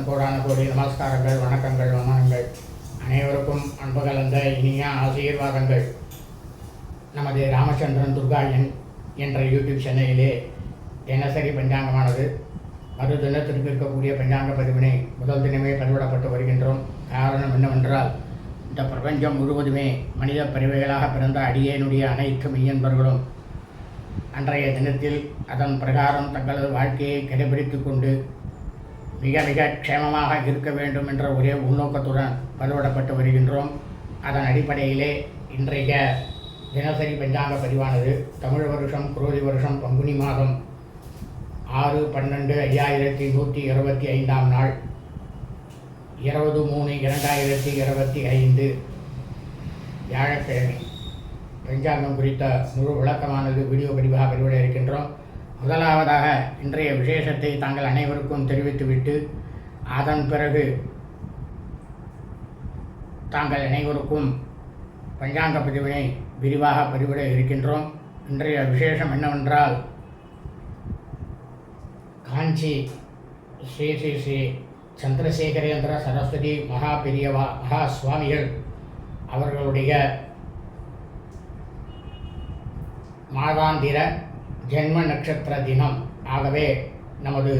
முதற்கண் கோடான கோடி நமஸ்காரங்கள் வணக்கங்கள் வணக்கங்கள் அனைவருக்கும் அன்பு கலந்த இனிய ஆசீர்வாதங்கள். நமது ராமச்சந்திரன் துர்காயன் என்ற யூடியூப் சேனலிலே தினசரி பஞ்சாங்கமானது. மறு தினத்திற்கு இருக்கக்கூடிய பஞ்சாங்க பதிவினை முதல் தினமே பதிவிடப்பட்டு வருகின்றோம். காரணம் என்னவென்றால் இந்த பிரபஞ்சம் முழுவதுமே மனித பிறவைகளாக பிறந்த அடியேனுடைய அனைத்து மெய்யன்பர்களும் அன்றைய தினத்தில் அதன் பிரகாரம் தங்களது வாழ்க்கையை கடைபிடித்து கொண்டு மிக மிக க்ஷேமமாக இருக்க வேண்டும் என்ற ஒரே உள்நோக்கத்துடன் பதிவிடப்பட்டு வருகின்றோம். அதன் அடிப்படையிலே இன்றைய தினசரி பஞ்சாங்க பதிவானது தமிழ் வருஷம் குரோதி வருஷம் பங்குனி மாதம் ஆறு பன்னெண்டு ஐயாயிரத்தி நூற்றி இருபத்தி ஐந்தாம் நாள். இருபது மூணு இரண்டாயிரத்தி இருபத்தி ஐந்து வியாழக்கிழமை. பஞ்சாங்கம் குறித்த முழு விளக்கமானது வீடியோ பதிவாக வெளியிட இருக்கின்றோம். முதலாவதாக இன்றைய விசேஷத்தை தாங்கள் அனைவருக்கும் தெரிவித்துவிட்டு அதன் பிறகு தாங்கள் அனைவருக்கும் பஞ்சாங்க பதிவினை விரிவாக பதிவிட இருக்கின்றோம். இன்றைய விசேஷம் என்னவென்றால் காஞ்சி ஸ்ரீ ஸ்ரீ ஸ்ரீ சந்திரசேகரேந்திர சரஸ்வதி மகா பெரியவா மகா சுவாமிகள் அவர்களுடைய மாதாந்திர ஜென்ம நட்சத்திர தினம். ஆகவே நமது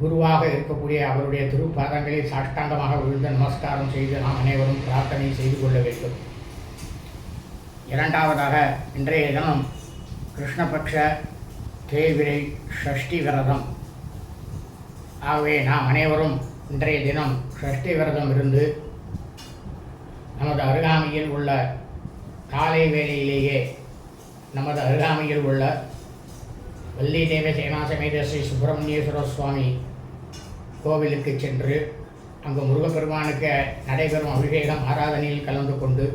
குருவாக இருக்கக்கூடிய அவருடைய திருப்பாதங்களை சாஷ்டாங்கமாக விழுந்து நமஸ்காரம் செய்து நாம் அனைவரும் பிரார்த்தனை செய்து கொள்ள வேண்டும். இரண்டாவதாக இன்றைய தினம் கிருஷ்ணபக்ஷ தேவிரை ஷஷ்டி விரதம். ஆகவே நாம் அனைவரும் இன்றைய தினம் ஷஷ்டி விரதம் இருந்து நமது அருகாமையில் உள்ள காலை வேளையிலேயே நமது அருகாமையில் உள்ள வள்ளி தேவ சேனாசமேத ஸ்ரீ சுப்பிரமணியேஸ்வர சுவாமி கோவிலுக்கு சென்று அங்கு முருகப்பெருமானுக்கு நடைபெறும் அபிஷேகம் ஆராதனையில் கலந்து கொண்டு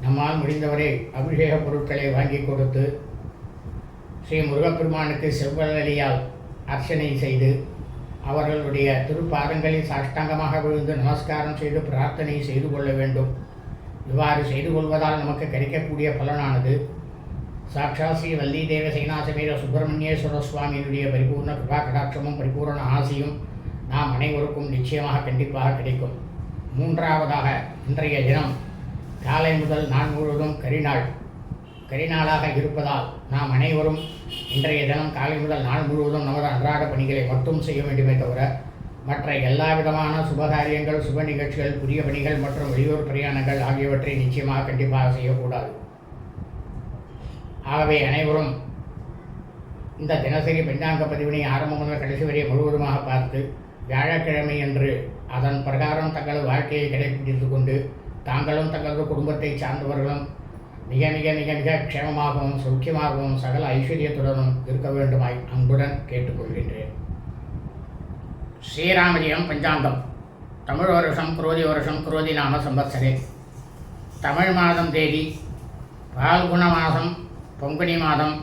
நம்மால் முடிந்தவரை அபிஷேக பொருட்களை வாங்கி கொடுத்து ஸ்ரீ முருகப்பெருமானுக்கு செவ்வழியால் அர்ச்சனை செய்து அவர்களுடைய திருப்பாதங்களில் சாஷ்டாங்கமாக விழுந்து நமஸ்காரம் செய்து பிரார்த்தனை செய்து கொள்ள வேண்டும். இவ்வாறு செய்து கொள்வதால் நமக்கு கிடைக்கக்கூடிய பலனானது சாட்சா ஸ்ரீ வள்ளி தேவ சைனாசமேத சுப்பிரமணியேஸ்வர சுவாமியினுடைய பரிபூர்ண கிருபா கடாட்சமும் பரிபூர்ண ஆசையும் நாம் அனைவருக்கும் நிச்சயமாக கண்டிப்பாக கிடைக்கும். மூன்றாவதாக இன்றைய தினம் காலை முதல் நான் முழுவதும் கரிநாள். கரிநாளாக இருப்பதால் நாம் அனைவரும் இன்றைய தினம் காலை முதல் நாள் முழுவதும் நமது அன்றாட பணிகளை மட்டும் செய்ய வேண்டுமே தவிர மற்ற எல்லா விதமான சுபகாரியங்கள் சுப நிகழ்ச்சிகள் புதிய பணிகள் மற்றும் வெளியூர் பிரயாணங்கள் ஆகியவற்றை நிச்சயமாக கண்டிப்பாக செய்யக்கூடாது. ஆகவே அனைவரும் இந்த தினசரி பெண்ணாங்க பதிவினை ஆரம்பம் முதல் கடைசி வரை முழுவதுமாக பார்த்து வியாழக்கிழமை என்று அதன் பிரகாரம் தங்களது வாழ்க்கையை கடைபிடித்து கொண்டு தாங்களும் தங்களது குடும்பத்தை சார்ந்தவர்களும் மிக மிக மிக மிக க்ஷேமமாகவும் சௌக்கியமாகவும் சகல ஐஸ்வர்யத்துடனும் இருக்க வேண்டுமாய் அன்புடன் கேட்டுக்கொள்கின்றேன். ஸ்ரீராமஜியம் பஞ்சாங்கம். தமிழ் வருஷம் குரோதி வருஷம் குரோதி நாம சம்பத்சரே தமிழ் மாதம் தேதி பால்குண மாதம் பங்குனி மாதம்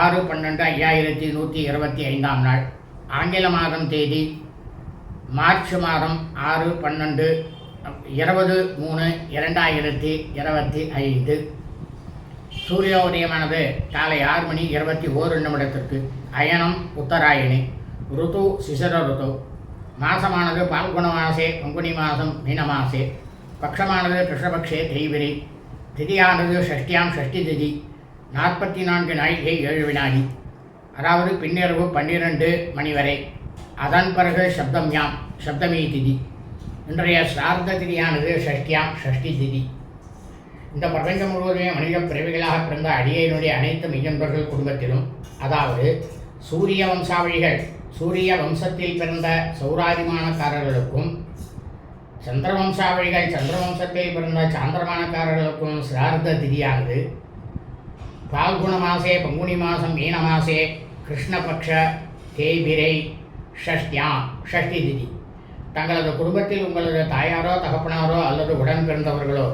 ஆறு பன்னெண்டு ஐயாயிரத்தி நூற்றி இருபத்தி ஐந்தாம் நாள். ஆங்கில மாதம் தேதி மார்ச் மாதம் ஆறு பன்னெண்டு இருபது மூணு இரண்டாயிரத்தி இருபத்தி ஐந்து. சூரிய உதயமானது காலை ஆறு மணி இருபத்தி ஓரு நிமிடத்திற்கு. அயனம் உத்தராயணி. ருது சிசர ருது. மாசமானது பால்குண மாசே பங்குனி மாதம் மீன மாசே. பக்ஷமானது கிருஷ்ணபக்ஷே தெய்விரி திதியானது ஷஷ்டியாம் ஷஷ்டி திதி. நாற்பத்தி நான்கு நாழிகை ஏழு வினாடி. அதாவது பின்னிரவு பன்னிரண்டு மணி வரை. அதன் பிறகு சப்தம்யாம் சப்தமி திதி. இன்றைய சிரார்த்த திதியானது ஷஷ்டியாம் ஷஷ்டி திதி. இந்த பிரபஞ்சம் முழுவதுமே மனித பிறவிகளாக பிறந்த அடியனுடைய அனைத்து மெய்யன்பர்கள் குடும்பத்திலும் அதாவது சூரிய வம்சாவளிகள் சூரிய வம்சத்தில் பிறந்த சௌராதிமானக்காரர்களுக்கும் சந்திர வம்சாவளிகள் சந்திர வம்சத்தில் பிறந்த சாந்திரமானக்காரர்களுக்கும் சிரார்த்த திதியானது பால்குண மாசே பங்குனி மாதம் மீன மாசே கிருஷ்ணபக்ஷ தேய்பிரை ஷஷ்டியாம் ஷஷ்டி திதி தங்களது குடும்பத்தில் உங்களது தாயாரோ தகப்பனாரோ அல்லது உடன் பிறந்தவர்களோ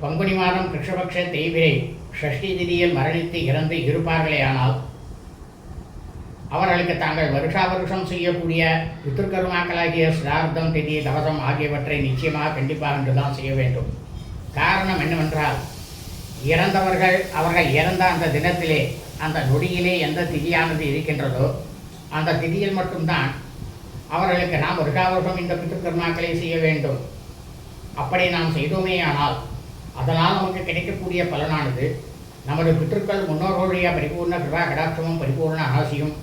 பங்குனி மாதம் கிருஷ்ணபக்ஷ தேய்பிரை ஷஷ்டி திதியில் மரணித்து இறந்து இருப்பார்களேயானால் அவர்களுக்கு தாங்கள் வருஷா வருஷம் செய்யக்கூடிய பித்திருக்கருமாக்களாகிய சிரார்த்தம் திதி தவசம் ஆகியவற்றை நிச்சயமாக கண்டிப்பாக என்றுதான் செய்ய வேண்டும். காரணம் என்னவென்றால் இறந்தவர்கள் அவர்கள் இறந்த அந்த தினத்திலே அந்த நொடியிலே எந்த திதியானது இருக்கின்றதோ அந்த திதியில் மட்டும்தான் அவர்களுக்கு நாம் வருஷா இந்த பித்திருக்கர்மாக்களை செய்ய வேண்டும். அப்படி நாம் செய்தோமேயானால் அதனால் நமக்கு கிடைக்கக்கூடிய பலனானது நமது பித்திருக்கள் முன்னோர்களுடைய பரிபூர்ண கிருபா கடாட்சமும் பரிபூர்ண ஆசியும்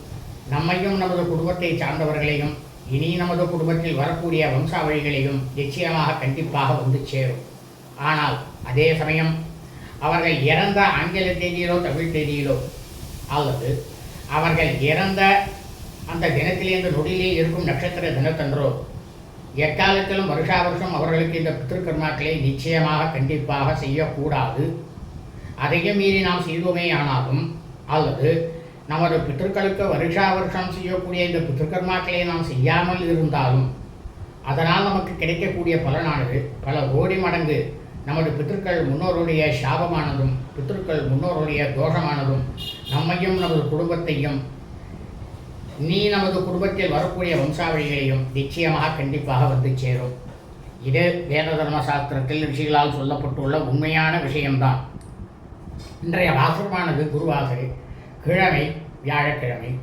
நம்மையும் நமது குடும்பத்தை சார்ந்தவர்களையும் இனி நமது குடும்பத்தில் வரக்கூடிய வம்சாவழிகளையும் நிச்சயமாக கண்டிப்பாக வந்து சேரும். ஆனால் அதே சமயம் அவர்கள் இறந்த ஆங்கில தேதியிலோ தமிழ் தேதியிலோ அல்லது அவர்கள் இறந்த அந்த தினத்திலே இந்த நொடியிலே இருக்கும் நட்சத்திர தினத்தன்றோ எக்காலத்திலும் வருஷா வருஷம் அவர்களுக்கு இந்த பித்திருக்கர்மாக்களை நிச்சயமாக கண்டிப்பாக செய்யக்கூடாது. அதையும் மீறி நாம் செய்வோமே ஆனாலும் அல்லது நமது பித்திருக்களுக்கு வருஷா வருஷம் செய்யக்கூடிய இந்த பித்திருக்கர்மாக்களை நாம் செய்யாமல் இருந்தாலும் அதனால் நமக்கு கிடைக்கக்கூடிய பலனானது பல கோடி மடங்கு நமது பித்திருக்கள் முன்னோருடைய சாபமானதும் பித்திருக்கள் முன்னோருடைய தோஷமானதும் நம்மையும் நமது குடும்பத்தையும் நீ நமது குடும்பத்தில் வரக்கூடிய வம்சாவளிகளையும் நிச்சயமாக கண்டிப்பாக வந்து சேரும். இது வேத தர்ம சாஸ்திரத்தில் ரிஷிகளால் சொல்லப்பட்டுள்ள உண்மையான விஷயம்தான். இன்றைய வாசகமானது குருவாசரை கிழமை வியாழக்கிழமை.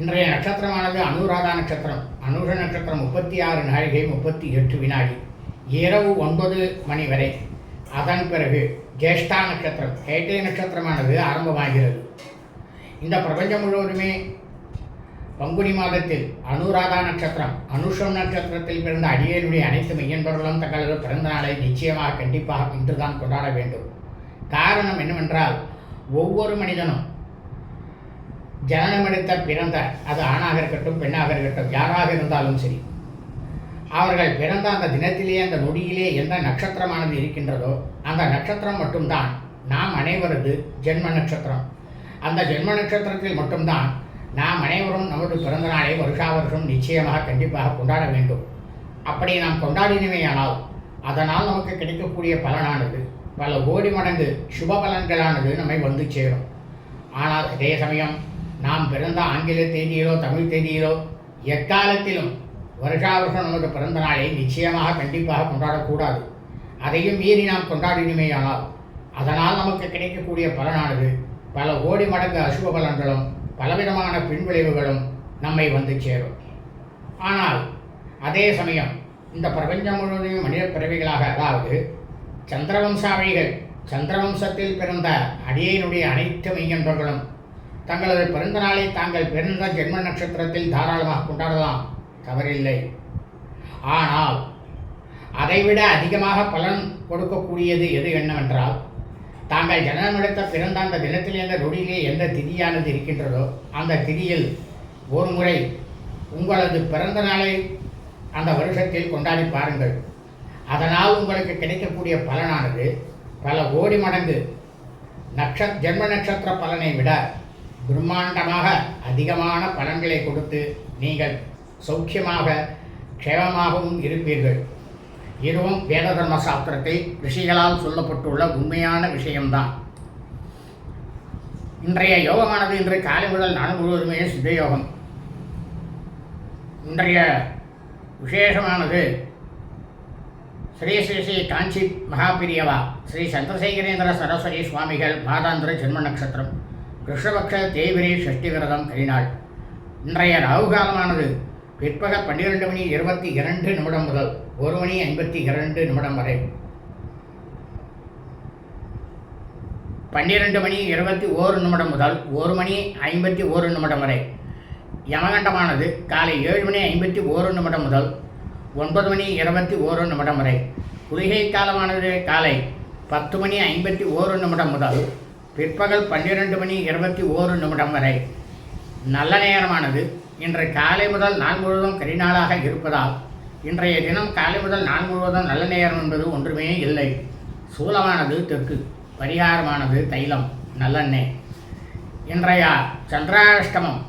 இன்றைய நட்சத்திரமானது அனுராதா நட்சத்திரம் அனுஷ நட்சத்திரம் முப்பத்தி ஆறு நாழிகை முப்பத்தி எட்டு வினாடி. இரவு ஒன்பது மணி வரை. அதன் பிறகு ஜேஷ்டா நட்சத்திரம் கேட்டை நட்சத்திரமானது ஆரம்பமாகிறது. இந்த பிரபஞ்சம் முழுவதுமே பங்குனி மாதத்தில் அனுராதா நட்சத்திரம் அனுஷம் நட்சத்திரத்தில் பிறந்த அடியனுடைய அனைத்து மெய்யன்பர்களும் தங்களது பிறந்த நாளை நிச்சயமாக கண்டிப்பாக இன்றுதான் கொண்டாட வேண்டும். காரணம் என்னவென்றால் ஒவ்வொரு மனிதனும் ஜனனமெடுத்த பிறந்த அது ஆணாக இருக்கட்டும் பெண்ணாக இருக்கட்டும் யாராக இருந்தாலும் சரி அவர்கள் பிறந்த அந்த தினத்திலே அந்த நொடியிலே எந்த நட்சத்திரமானது இருக்கின்றதோ அந்த நட்சத்திரம் மட்டும்தான் நாம் அனைவரது ஜென்ம நட்சத்திரம். அந்த ஜென்ம நட்சத்திரத்தில் மட்டும்தான் நாம் அனைவரும் நமது பிறந்த நாளை வருஷா வருஷம் நிச்சயமாக கண்டிப்பாக கொண்டாட வேண்டும். அப்படி நாம் கொண்டாடினவையானால் அதனால் நமக்கு கிடைக்கக்கூடிய பலனானது பல கோடி மடங்கு சுப பலன்களானது நம்மை வந்து சேரும். ஆனால் அதே சமயம் நாம் பிறந்த ஆங்கில தேதியிலோ தமிழ் தேதியிலோ எக்காலத்திலும் வருஷா வருஷம் நமது பிறந்த நாளை நிச்சயமாக கண்டிப்பாக கொண்டாடக்கூடாது. அதையும் மீறி நாம் கொண்டாடினுமேயானால் அதனால் நமக்கு கிடைக்கக்கூடிய பலனானது பல கோடி மடங்கு அசுப பலன்களும் பலவிதமான பின்விளைவுகளும் நம்மை வந்து சேரும். ஆனால் அதே சமயம் இந்த பிரபஞ்சம் முழுவதையும் மனித பிறவிகளாக அதாவது சந்திரவம்சாவழிகள் சந்திரவம்சத்தில் பிறந்த அடியனுடைய அனைத்து மெய்யன்பர்களும் தங்களது பிறந்த நாளை தாங்கள் பிறந்த ஜென்ம நட்சத்திரத்தில் தாராளமாக கொண்டாடலாம். தவறில்லை. ஆனால் அதைவிட அதிகமாக பலன் கொடுக்கக்கூடியது எது என்னவென்றால் தாங்கள் ஜனனமெடுத்த பிறந்த அந்த தினத்திலே அந்த நொடியிலே எந்த திதியானது இருக்கின்றதோ அந்த திதியில் ஒரு முறை உங்களது பிறந்த நாளை அந்த வருஷத்தில் கொண்டாடி பாருங்கள். அதனால் உங்களுக்கு கிடைக்கக்கூடிய பலனானது பல கோடி மடங்கு நட்ச ஜென்ம நட்சத்திர பலனை விட பிரம்மாண்டமாக அதிகமான பலன்களை கொடுத்து நீங்கள் சௌக்கியமாக க்ஷேமமாகவும் இருப்பீர்கள். இதுவும் வேத தர்ம சாஸ்திரத்தை ரிஷிகளால் சொல்லப்பட்டுள்ள உண்மையான விஷயம்தான். இன்றைய யோகமானது இன்று காலை முதல் நாள் முழுவதுமே சித்த யோகம் இன்றைய விசேஷமானது ஸ்ரீ ஸ்ரீ ஸ்ரீ காஞ்சி மகாபிரியவா ஸ்ரீ சந்திரசேகரேந்திர சரஸ்வதி சுவாமிகள் மாதாந்திர ஜென்ம நட்சத்திரம் கிருஷ்ணபக்ஷ தேய்பிரி சஷ்டி விரதம் கரிநாள் இன்றைய ராகு காலமானது பிற்பகல் பன்னிரெண்டு மணி இருபத்தி இரண்டு நிமிடம் முதல் ஒரு மணி ஐம்பத்தி இரண்டு நிமிடம் வரை. பன்னிரெண்டு மணி இருபத்தி ஓரு நிமிடம் முதல் ஒரு மணி ஐம்பத்தி ஓரு நிமிடம் வரை. யமகண்டமானது காலை ஏழு மணி ஐம்பத்தி ஓரு நிமிடம் முதல் ஒன்பது மணி இருபத்தி ஓரு நிமிடம் வரை. குளிகை காலமானது காலை பத்து மணி ஐம்பத்தி ஓரு நிமிடம் முதல் பிற்பகல் பன்னிரெண்டு மணி இருபத்தி ஓரு நிமிடம் வரை. நல்ல நேரமானது இன்று காலை முதல் நாள் முழுவதும் கரிநாளாக இருப்பதால் இன்றைய தினம் காலை முதல் நாள் முழுவதும் நல்ல நேரம் என்பது ஒன்றுமே இல்லை. சூலமானது தெற்கு பரிகாரமானது தைலம் நல்லெண்ணெய். இன்றைய சந்திராஷ்டமம்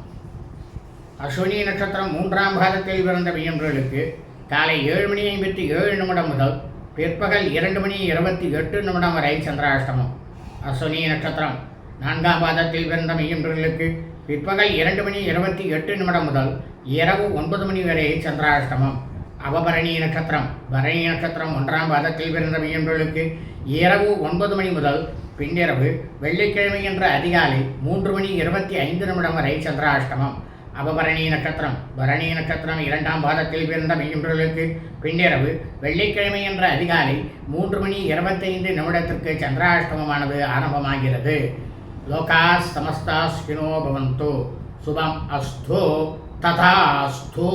அஸ்வினி நட்சத்திரம் மூன்றாம் பாதத்தில் பிறந்த மீனவர்களுக்கு காலை ஏழு மணி ஐம்பத்தி ஏழு நிமிடம் முதல் பிற்பகல் இரண்டு மணி இருபத்தி எட்டு நிமிடம் வரை சந்திராஷ்டமம். அஸ்வினி நட்சத்திரம் நான்காம் பாதத்தில் பிறந்த மீனவர்களுக்கு பிற்பகல் இரண்டு மணி இருபத்தி எட்டு நிமிடம் முதல் இரவு ஒன்பது மணி வரை சந்திராஷ்டமம். அவபரணி நட்சத்திரம். பரணி நட்சத்திரம் ஒன்றாம் பாதத்தில் பிறந்த மீனவர்களுக்கு இரவு ஒன்பது மணி முதல் பின்னிரவு வெள்ளிக்கிழமை என்ற அதிகாலை மூன்று மணி இருபத்தி ஐந்து நிமிடம் வரை சந்திராஷ்டமம். அபபரணி நட்சத்திரம். பரணி நட்சத்திரம் இரண்டாம் பாதத்தில் பிறந்த மீனவர்களுக்கு பின்னிரவு வெள்ளிக்கிழமை என்ற அதிகாலை மூன்று மணி இருபத்தைந்து நிமிடத்திற்கு சந்திராஷ்டமமானது ஆரம்பமாகிறது. లోకా సమస్త శృణో భవంతు. శుభం అస్థు తథాస్థు